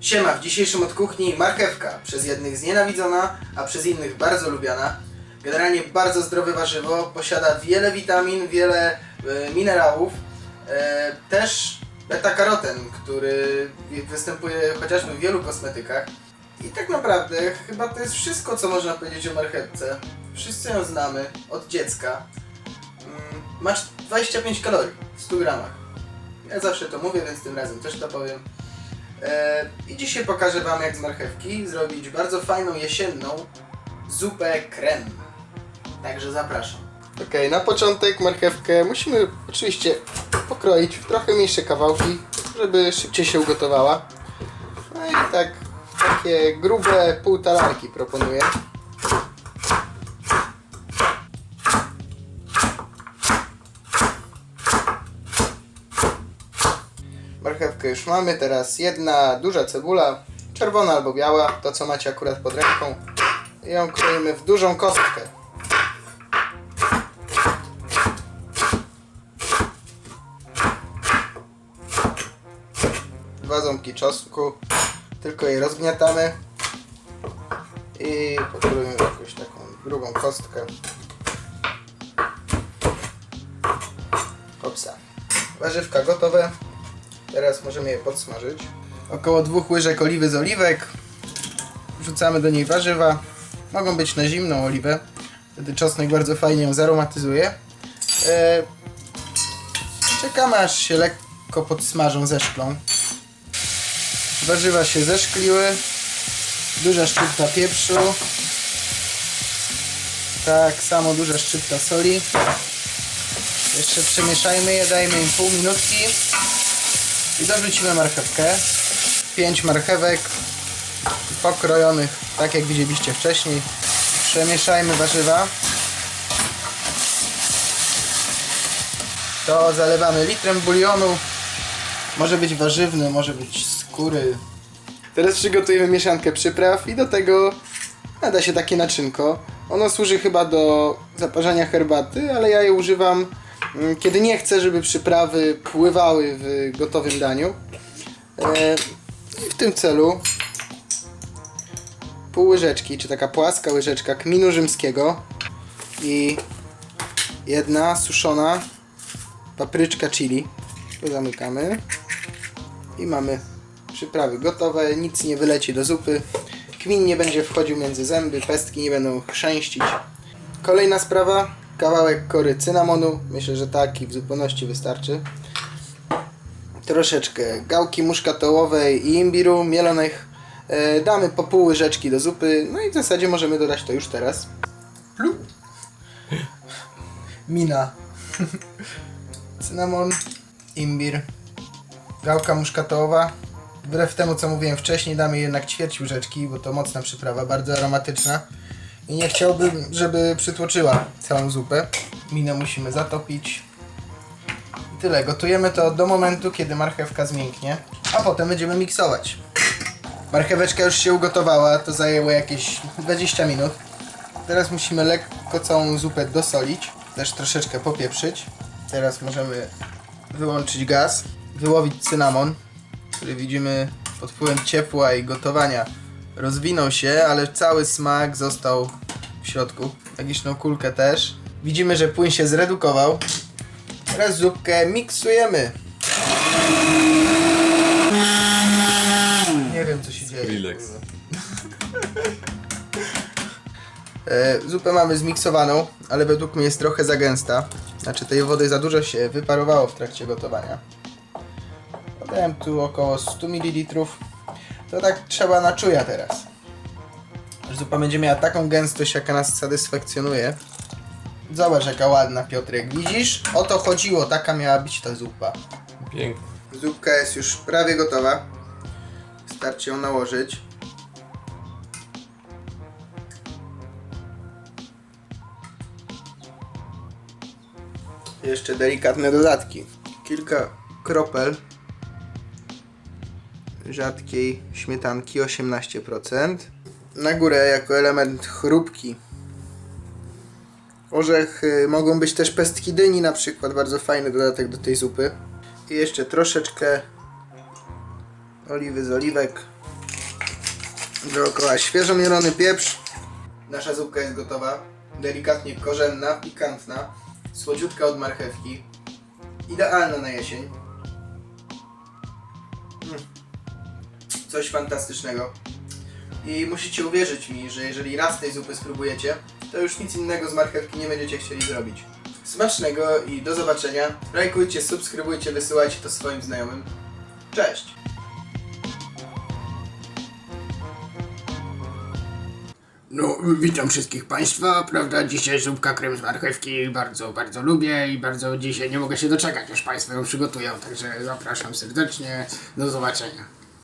Siema, w dzisiejszym od kuchni marchewka. Przez jednych znienawidzona, a przez innych bardzo lubiana. Generalnie bardzo zdrowe warzywo, posiada wiele witamin, wiele e, minerałów. E, też beta-karoten, który występuje chociażby w wielu kosmetykach. I tak naprawdę chyba to jest wszystko, co można powiedzieć o marchewce. Wszyscy ją znamy od dziecka. Mm, Masz 25 kalorii w 100 gramach. Ja zawsze to mówię, więc tym razem też to powiem. E, I dzisiaj pokażę Wam, jak z marchewki zrobić bardzo fajną jesienną zupę krem. Także zapraszam. Ok, na początek marchewkę musimy oczywiście pokroić w trochę mniejsze kawałki, żeby szybciej się ugotowała. No i tak, takie grube pół talarki proponuję. Marchewkę już mamy, teraz jedna duża cebula, czerwona albo biała, to co macie akurat pod ręką. I ją kroimy w dużą kostkę. Dwa ząbki czosnku, tylko je rozgniatamy i pokrojimy w jakąś taką grubą kostkę. Hopsa. Warzywka gotowe. Teraz możemy je podsmażyć. Około dwóch łyżek oliwy z oliwek. Wrzucamy do niej warzywa. Mogą być na zimną oliwę. Wtedy czosnek bardzo fajnie ją zaromatyzuje. E, czekamy aż się lekko podsmażą, zeszklą. Warzywa się zeszkliły. Duża szczypta pieprzu. Tak samo duża szczypta soli. Jeszcze przemieszajmy je, dajmy im pół minutki. I dorzucimy marchewkę. 5 marchewek pokrojonych, tak jak widzieliście wcześniej. Przemieszajmy warzywa. To zalewamy litrem bulionu. Może być warzywny, może być Teraz przygotujemy mieszankę przypraw i do tego nada się takie naczynko. Ono służy chyba do zaparzania herbaty, ale ja je używam mm, kiedy nie chcę, żeby przyprawy pływały w gotowym daniu. E, I w tym celu pół łyżeczki, czy taka płaska łyżeczka kminu rzymskiego i jedna suszona papryczka chili. Tu zamykamy i mamy przyprawy gotowe, nic nie wyleci do zupy. Kmin nie będzie wchodził między zęby, pestki nie będą chrzęścić. Kolejna sprawa, kawałek kory cynamonu, myślę, że taki w zupełności wystarczy. Troszeczkę gałki muszkatołowej i imbiru mielonych. E, damy po pół łyżeczki do zupy, no i w zasadzie możemy dodać to już teraz. Plup. Mina. Cynamon, imbir, gałka muszkatołowa. Wbrew temu, co mówiłem wcześniej, damy jednak ćwierć łyżeczki, bo to mocna przyprawa, bardzo aromatyczna. I nie chciałbym, żeby przytłoczyła całą zupę. Minę musimy zatopić. I tyle. Gotujemy to do momentu, kiedy marchewka zmięknie, a potem będziemy miksować. Marcheweczka już się ugotowała, to zajęło jakieś 20 minut. Teraz musimy lekko całą zupę dosolić, też troszeczkę popieprzyć. Teraz możemy wyłączyć gaz, wyłowić cynamon, który widzimy pod wpływem ciepła i gotowania rozwinął się, ale cały smak został w środku. Magiczną kulkę też. Widzimy, że płyn się zredukował. Teraz zupkę miksujemy. Nie wiem co się dzieje. Relax. E, zupę mamy zmiksowaną, ale według mnie jest trochę za gęsta. Znaczy tej wody za dużo się wyparowało w trakcie gotowania. Podałem tu około 100 ml. To tak trzeba na czuja teraz. Zupa będzie miała taką gęstość, jaka nas satysfakcjonuje. Zobacz jaka ładna Piotrek, widzisz? O to chodziło, taka miała być ta zupa. Pięknie. Zupka jest już prawie gotowa. Wystarczy ją nałożyć. Jeszcze delikatne dodatki. Kilka kropel rzadkiej śmietanki 18%. Na górę jako element chrupki Orzech mogą być też pestki dyni na przykład, bardzo fajny dodatek do tej zupy. I jeszcze troszeczkę oliwy z oliwek. Dookoła świeżo mielony pieprz. Nasza zupka jest gotowa. Delikatnie korzenna, pikantna, słodziutka od marchewki. Idealna na jesień. Mm. Coś fantastycznego. I musicie uwierzyć mi, że jeżeli raz tej zupy spróbujecie, to już nic innego z marchewki nie będziecie chcieli zrobić. Smacznego i do zobaczenia. Lajkujcie, subskrybujcie, wysyłajcie to swoim znajomym. Cześć! No, witam wszystkich Państwa, prawda, dzisiaj zupka krem z marchewki bardzo, bardzo lubię i bardzo dzisiaj nie mogę się doczekać, aż Państwo ją przygotują, także zapraszam serdecznie, do zobaczenia.